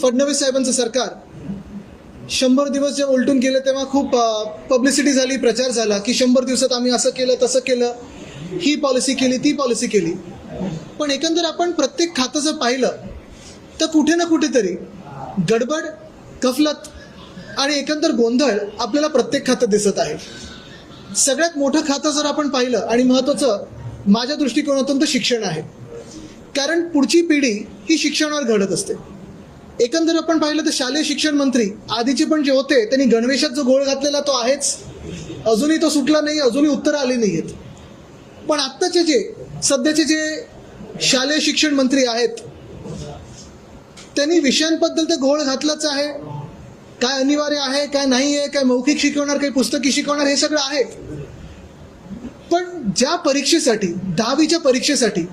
फडणवीस साहेबांचं सरकार शंभर दिवस जेव्हा उलटून गेले तेव्हा खूप पब्लिसिटी झाली प्रचार झाला की शंभर दिवसात आम्ही असं केलं तसं केलं ही पॉलिसी केली ती पॉलिसी केली. पण एकंदर आपण प्रत्येक खातं जर पाहिलं तर कुठे ना कुठेतरी गडबड गफलत आणि एकंदर गोंधळ आपल्याला प्रत्येक खातं दिसत आहे. सगळ्यात मोठं खातं जर आपण पाहिलं आणि महत्त्वाचं माझ्या दृष्टिकोनातून तर शिक्षण आहे. कारण पुढची पिढी ही शिक्षणावर घडत असते. एकंदर आपण पाहिलं तर शालेय शिक्षण मंत्री आधीचे पण जे होते त्यांनी गणवेशात जो घोळ घातलेला तो आहेच. अजूनही तो सुटला नाही अजूनही उत्तरं आली नाही आहेत पण आत्ताचे जे सध्याचे जे शालेय शिक्षण मंत्री आहेत त्यांनी विषयांबद्दल ते घोळ घातलाच आहे. काय अनिवार्य आहे काय नाही आहे काय मौखिक शिकवणार काही पुस्तकी शिकवणार हे सगळं आहे. पण ज्या परीक्षेसाठी दहावीच्या परीक्षेसाठी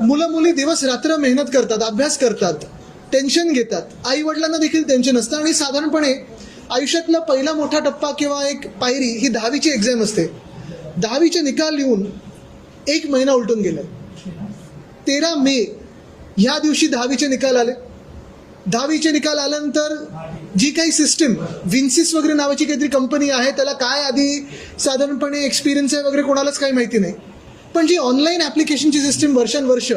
मुलं मुली दिवस रात्र मेहनत करतात अभ्यास करतात टेन्शन घेतात. आई वडिलांना देखील टेन्शन असतं आणि साधारणपणे आयुष्यातला पहिला मोठा टप्पा किंवा एक पायरी ही दहावीची एक्झाम असते. दहावीचे निकाल येऊन एक महिना उलटून गेला तेरा मे ह्या दिवशी दहावीचे निकाल आले. दहावीचे निकाल आल्यानंतर जी काही सिस्टीम विन्सिस वगैरे नावाची काहीतरी कंपनी आहे त्याला काय आधी साधारणपणे एक्सपिरियन्स आहे वगैरे कोणालाच काही माहिती नाही. पण जी ऑनलाईन ॲप्लिकेशनची सिस्टीम वर्षानुवर्ष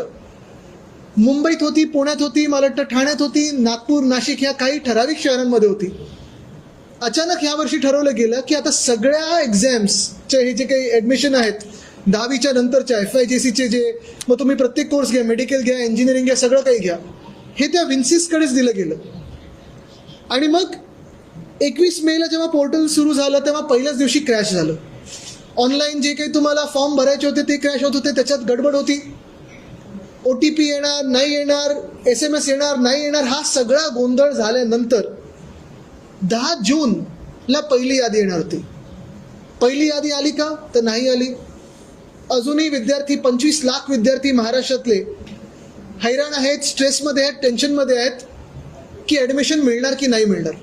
मुंबईत होती पुण्यात होती मला वाटतं ठाण्यात होती नागपूर नाशिक ह्या काही ठराविक शहरांमध्ये होती. अचानक ह्या वर्षी ठरवलं गेलं की आता सगळ्या एक्झाम्सचे हे जे काही ॲडमिशन आहेत दहावीच्या नंतरच्या एफ आय जे सीचे जे मग तुम्ही प्रत्येक कोर्स घ्या मेडिकल घ्या इंजिनिअरिंग घ्या सगळं काही घ्या. हे त्या विन्सिसकडेच दिलं गेलं. आणि मग एकवीस मेला जेव्हा पोर्टल सुरू झालं तेव्हा पहिल्याच दिवशी क्रॅश झालं. ऑनलाईन जे काही तुम्हाला फॉर्म भरायचे होते ते क्रॅश होत होते त्याच्यात गडबड होती. ओ टी पी येणार नाही येणार एस एम एस येणार नाही येणार हा सगळा गोंधळ झाल्यानंतर दहा जूनला पहिली यादी येणार होती. पहिली यादी आली का? तर नाही आली. अजूनही विद्यार्थी पंचवीस लाख विद्यार्थी महाराष्ट्रातले हैराण आहेत स्ट्रेसमध्ये आहेत टेन्शनमध्ये आहेत की ॲडमिशन मिळणार की नाही मिळणार.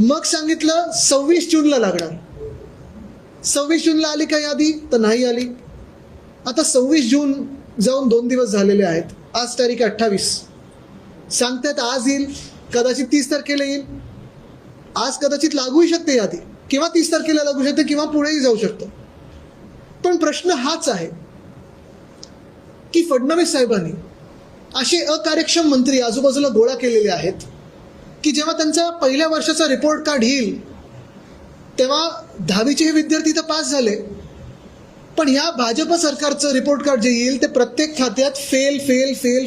मग सांगितलं सव्वीस जूनला लागणार. सव्वीस जूनला आली का यादी? तर नाही आली. आता सव्वीस जून जाऊन दोन दिवस झालेले आहेत. आज तारीख अठ्ठावीस. सांगतात आज येईल कदाचित तीस तारखेला येईल. आज कदाचित लागूही शकते यादी. किंवा तीस तारखेला लागू शकते किंवा पुढेही जाऊ शकतं. पण प्रश्न हाच आहे की फडणवीस साहेबांनी असे अकार्यक्षम मंत्री आजूबाजूला गोळा केलेले आहेत की जेव्हा त्यांचा पहिल्या वर्षाचा रिपोर्ट कार्ड येईल तेव्हा दहावीचेही विद्यार्थी तर पास झाले. पण ह्या भाजप सरकारचं रिपोर्ट कार्ड जे येईल ते प्रत्येक खात्यात फेल फेल फेल फेल